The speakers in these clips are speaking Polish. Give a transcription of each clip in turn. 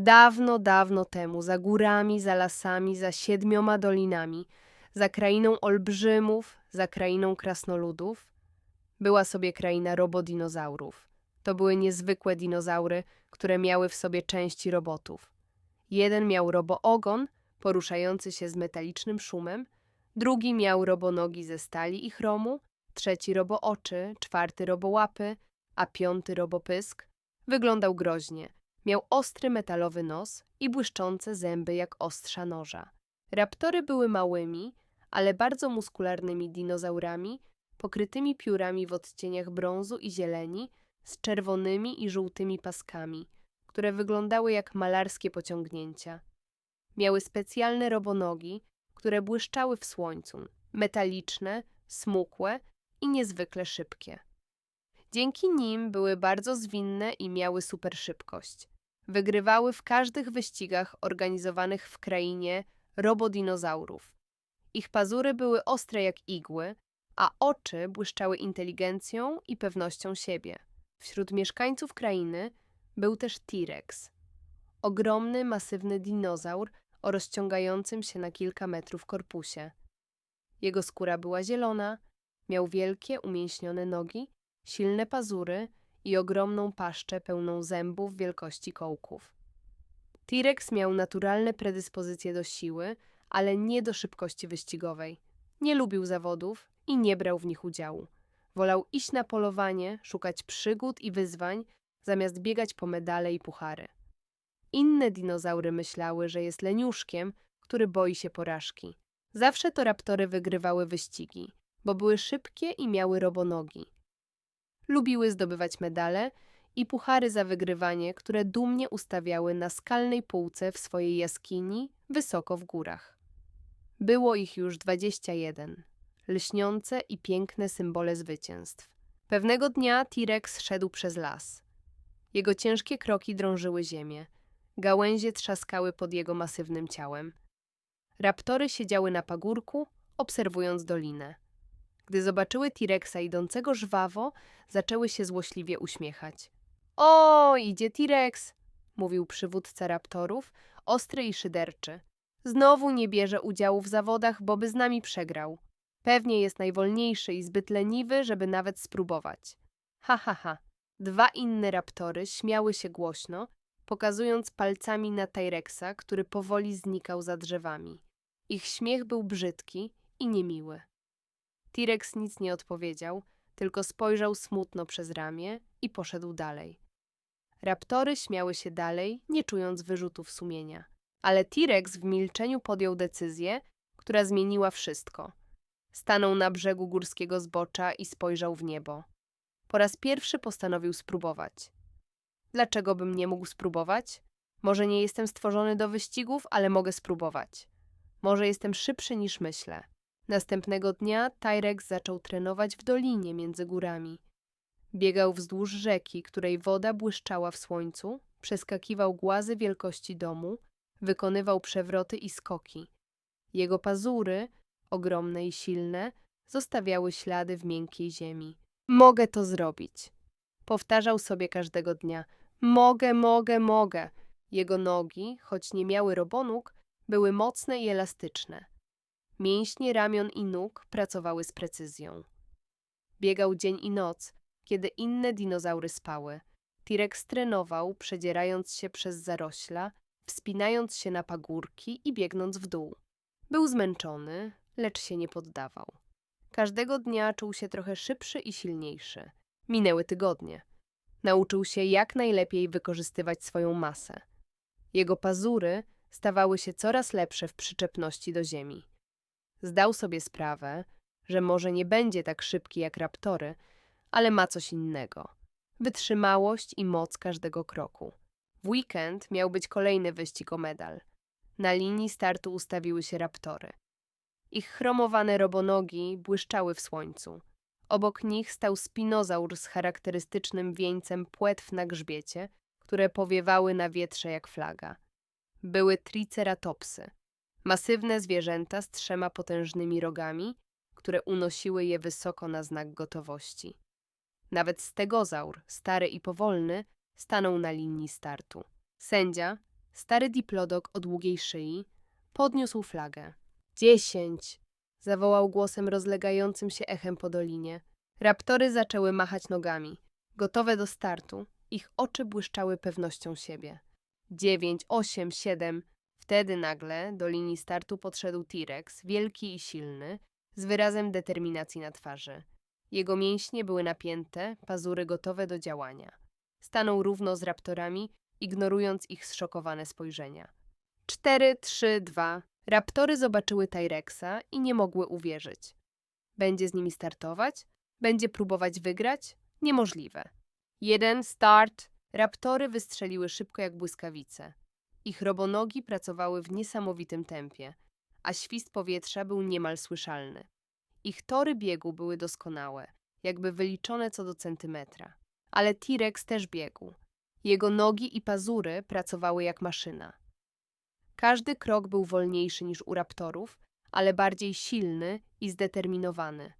Dawno, dawno temu, za górami, za lasami, za siedmioma dolinami, za krainą olbrzymów, za krainą krasnoludów, była sobie kraina robodinozaurów. To były niezwykłe dinozaury, które miały w sobie części robotów. Jeden miał roboogon, poruszający się z metalicznym szumem, drugi miał robonogi ze stali i chromu, trzeci robooczy, czwarty robołapy, a piąty robopysk. Wyglądał groźnie. Miał ostry metalowy nos i błyszczące zęby jak ostrza noża. Raptory były małymi, ale bardzo muskularnymi dinozaurami, pokrytymi piórami w odcieniach brązu i zieleni, z czerwonymi i żółtymi paskami, które wyglądały jak malarskie pociągnięcia. Miały specjalne robonogi, które błyszczały w słońcu, metaliczne, smukłe i niezwykle szybkie. Dzięki nim były bardzo zwinne i miały super szybkość. Wygrywały w każdych wyścigach organizowanych w krainie robodinozaurów. Ich pazury były ostre jak igły, a oczy błyszczały inteligencją i pewnością siebie. Wśród mieszkańców krainy był też T-Rex. Ogromny, masywny dinozaur o rozciągającym się na kilka metrów korpusie. Jego skóra była zielona, miał wielkie, umięśnione nogi, silne pazury i ogromną paszczę pełną zębów wielkości kołków. T-Rex miał naturalne predyspozycje do siły, ale nie do szybkości wyścigowej. Nie lubił zawodów i nie brał w nich udziału. Wolał iść na polowanie, szukać przygód i wyzwań, zamiast biegać po medale i puchary. Inne dinozaury myślały, że jest leniuszkiem, który boi się porażki. Zawsze to raptory wygrywały wyścigi, bo były szybkie i miały robonogi. Lubiły zdobywać medale i puchary za wygrywanie, które dumnie ustawiały na skalnej półce w swojej jaskini wysoko w górach. Było ich już dwadzieścia jeden, lśniące i piękne symbole zwycięstw. Pewnego dnia T-Rex szedł przez las. Jego ciężkie kroki drążyły ziemię. Gałęzie trzaskały pod jego masywnym ciałem. Raptory siedziały na pagórku, obserwując dolinę. Gdy zobaczyły T-Rexa idącego żwawo, zaczęły się złośliwie uśmiechać. O, idzie T-Rex, mówił przywódca raptorów, ostry i szyderczy. Znowu nie bierze udziału w zawodach, bo by z nami przegrał. Pewnie jest najwolniejszy i zbyt leniwy, żeby nawet spróbować. Ha, ha, ha. Dwa inne raptory śmiały się głośno, pokazując palcami na Tyrexa, który powoli znikał za drzewami. Ich śmiech był brzydki i niemiły. T-Rex nic nie odpowiedział, tylko spojrzał smutno przez ramię i poszedł dalej. Raptory śmiały się dalej, nie czując wyrzutów sumienia. Ale T-Rex w milczeniu podjął decyzję, która zmieniła wszystko. Stanął na brzegu górskiego zbocza i spojrzał w niebo. Po raz pierwszy postanowił spróbować. Dlaczego bym nie mógł spróbować? Może nie jestem stworzony do wyścigów, ale mogę spróbować. Może jestem szybszy niż myślę. Następnego dnia Tyrex zaczął trenować w dolinie między górami. Biegał wzdłuż rzeki, której woda błyszczała w słońcu, przeskakiwał głazy wielkości domu, wykonywał przewroty i skoki. Jego pazury, ogromne i silne, zostawiały ślady w miękkiej ziemi. Mogę to zrobić. Powtarzał sobie każdego dnia. Mogę, mogę, mogę. Jego nogi, choć nie miały robonóg, były mocne i elastyczne. Mięśnie ramion i nóg pracowały z precyzją. Biegał dzień i noc, kiedy inne dinozaury spały. T-Rex trenował, przedzierając się przez zarośla, wspinając się na pagórki i biegnąc w dół. Był zmęczony, lecz się nie poddawał. Każdego dnia czuł się trochę szybszy i silniejszy. Minęły tygodnie. Nauczył się jak najlepiej wykorzystywać swoją masę. Jego pazury stawały się coraz lepsze w przyczepności do ziemi. Zdał sobie sprawę, że może nie będzie tak szybki jak raptory, ale ma coś innego. Wytrzymałość i moc każdego kroku. W weekend miał być kolejny wyścig o medal. Na linii startu ustawiły się raptory. Ich chromowane robonogi błyszczały w słońcu. Obok nich stał spinozaur z charakterystycznym wieńcem płetw na grzbiecie, które powiewały na wietrze jak flaga. Były triceratopsy, masywne zwierzęta z trzema potężnymi rogami, które unosiły je wysoko na znak gotowości. Nawet stegozaur, stary i powolny, stanął na linii startu. Sędzia, Stary diplodok o długiej szyi podniósł flagę. Dziesięć! zawołał głosem rozlegającym się echem po dolinie. Raptory zaczęły machać nogami. Gotowe do startu, ich oczy błyszczały pewnością siebie. Dziewięć, osiem, siedem. Wtedy nagle do linii startu podszedł T-Rex, wielki i silny, z wyrazem determinacji na twarzy. Jego mięśnie były napięte, pazury gotowe do działania. Stanął równo z raptorami, ignorując ich zszokowane spojrzenia. Cztery, trzy, dwa. Raptory zobaczyły Tyrexa i nie mogły uwierzyć. Będzie z nimi startować? Będzie próbować wygrać? Niemożliwe. Jeden, start. Raptory wystrzeliły szybko jak błyskawice. Ich robonogi pracowały w niesamowitym tempie, a świst powietrza był niemal słyszalny. Ich tory biegu były doskonałe, jakby wyliczone co do centymetra. Ale T-Rex też biegł. Jego nogi i pazury pracowały jak maszyna. Każdy krok był wolniejszy niż u raptorów, ale bardziej silny i zdeterminowany.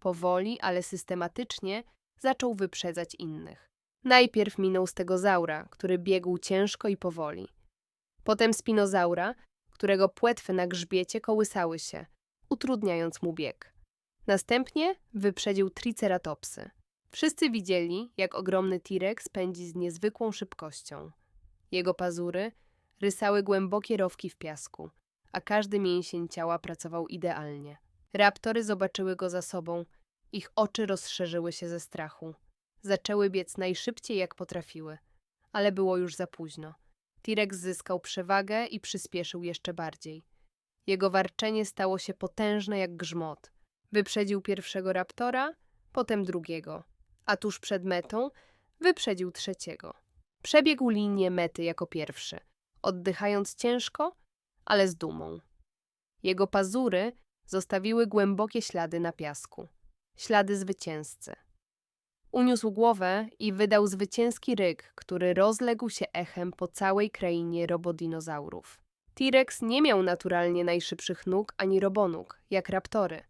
Powoli, ale systematycznie zaczął wyprzedzać innych. Najpierw minął stegozaura, który biegł ciężko i powoli. Potem spinozaura, którego płetwy na grzbiecie kołysały się, utrudniając mu bieg. Następnie wyprzedził triceratopsy. Wszyscy widzieli, jak ogromny T-Rex pędzi z niezwykłą szybkością. Jego pazury rysały głębokie rowki w piasku, a każdy mięsień ciała pracował idealnie. Raptory zobaczyły go za sobą, ich oczy rozszerzyły się ze strachu. Zaczęły biec najszybciej jak potrafiły, ale było już za późno. T-Rex zyskał przewagę i przyspieszył jeszcze bardziej. Jego warczenie stało się potężne jak grzmot. Wyprzedził pierwszego raptora, potem drugiego, a tuż przed metą wyprzedził trzeciego. Przebiegł linię mety jako pierwszy, oddychając ciężko, ale z dumą. Jego pazury zostawiły głębokie ślady na piasku ślady zwycięzcy. Uniósł głowę i wydał zwycięski ryk, który rozległ się echem po całej krainie robodinozaurów. T-Rex nie miał naturalnie najszybszych nóg ani robonóg, jak raptory,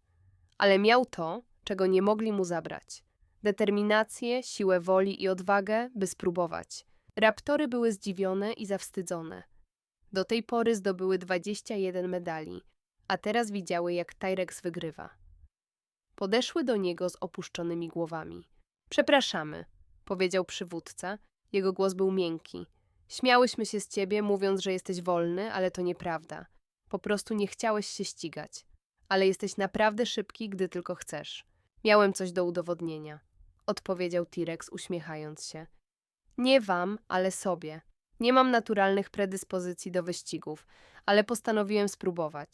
ale miał to, czego nie mogli mu zabrać. Determinację, siłę woli i odwagę, by spróbować. Raptory były zdziwione i zawstydzone. Do tej pory zdobyły 21 medali, a teraz widziały, jak Tyrex wygrywa. Podeszły do niego z opuszczonymi głowami. Przepraszamy, powiedział przywódca. Jego głos był miękki. Śmiałyśmy się z ciebie, mówiąc, że jesteś wolny, ale to nieprawda. Po prostu nie chciałeś się ścigać. Ale jesteś naprawdę szybki, gdy tylko chcesz. Miałem coś do udowodnienia, odpowiedział T-Rex, uśmiechając się. Nie wam, ale sobie. Nie mam naturalnych predyspozycji do wyścigów, ale postanowiłem spróbować.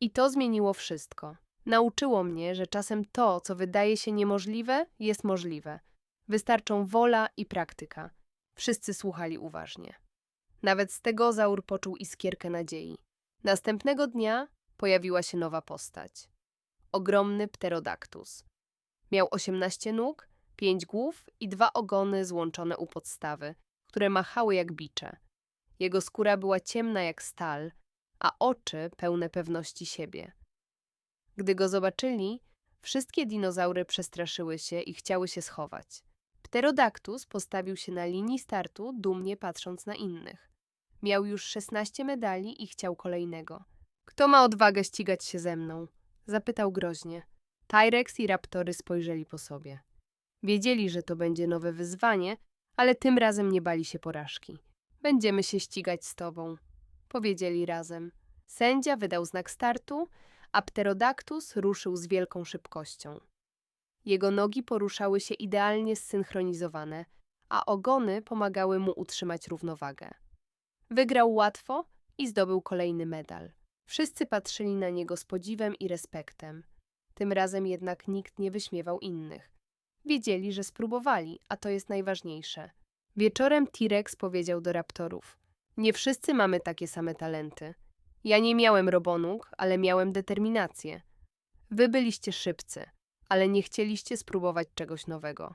I to zmieniło wszystko. Nauczyło mnie, że czasem to, co wydaje się niemożliwe, jest możliwe. Wystarczą wola i praktyka. Wszyscy słuchali uważnie. Nawet stegozaur poczuł iskierkę nadziei. Następnego dnia pojawiła się nowa postać. Ogromny pterodaktus. Miał 18 nóg, pięć głów i dwa ogony złączone u podstawy, które machały jak bicze. Jego skóra była ciemna jak stal, a oczy pełne pewności siebie. Gdy go zobaczyli, wszystkie dinozaury przestraszyły się i chciały się schować. Pterodaktus postawił się na linii startu, dumnie patrząc na innych. Miał już 16 medali i chciał kolejnego. Kto ma odwagę ścigać się ze mną? Zapytał groźnie. Tyrex i raptory spojrzeli po sobie. Wiedzieli, że to będzie nowe wyzwanie, ale tym razem nie bali się porażki. Będziemy się ścigać z tobą, powiedzieli razem. Sędzia wydał znak startu, a pterodaktus ruszył z wielką szybkością. Jego nogi poruszały się idealnie zsynchronizowane, a ogony pomagały mu utrzymać równowagę. Wygrał łatwo i zdobył kolejny medal. Wszyscy patrzyli na niego z podziwem i respektem. Tym razem jednak nikt nie wyśmiewał innych. Wiedzieli, że spróbowali, a to jest najważniejsze. Wieczorem T-Rex powiedział do raptorów: Nie wszyscy mamy takie same talenty. Ja nie miałem robonóg, ale miałem determinację. Wy byliście szybcy, ale nie chcieliście spróbować czegoś nowego.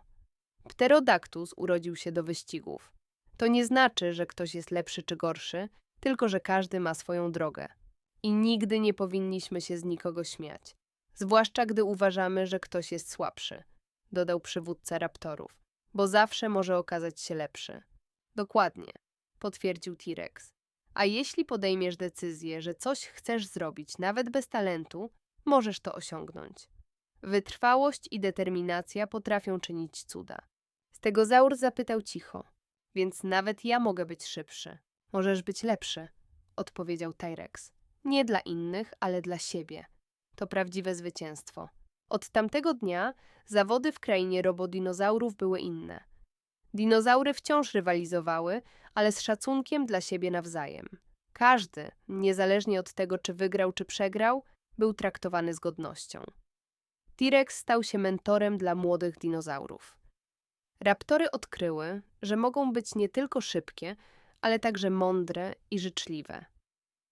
Pterodaktus urodził się do wyścigów. To nie znaczy, że ktoś jest lepszy czy gorszy, tylko że każdy ma swoją drogę. I nigdy nie powinniśmy się z nikogo śmiać, zwłaszcza gdy uważamy, że ktoś jest słabszy, dodał przywódca raptorów, bo zawsze może okazać się lepszy. Dokładnie. potwierdził T-Rex. A jeśli podejmiesz decyzję, że coś chcesz zrobić, nawet bez talentu, możesz to osiągnąć. Wytrwałość i determinacja potrafią czynić cuda. Stegozaur zapytał cicho, więc nawet ja mogę być szybszy. Możesz być lepszy, odpowiedział Tyrex. Nie dla innych, ale dla siebie. To prawdziwe zwycięstwo. Od tamtego dnia zawody w krainie robodinozaurów były inne. Dinozaury wciąż rywalizowały, ale z szacunkiem dla siebie nawzajem. Każdy, niezależnie od tego, czy wygrał, czy przegrał, był traktowany z godnością. T-Rex stał się mentorem dla młodych dinozaurów. Raptory odkryły, że mogą być nie tylko szybkie, ale także mądre i życzliwe.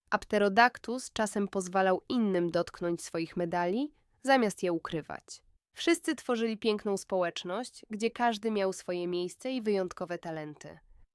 Apterodactus czasem pozwalał innym dotknąć swoich medali, zamiast je ukrywać. Wszyscy tworzyli piękną społeczność, gdzie każdy miał swoje miejsce i wyjątkowe talenty.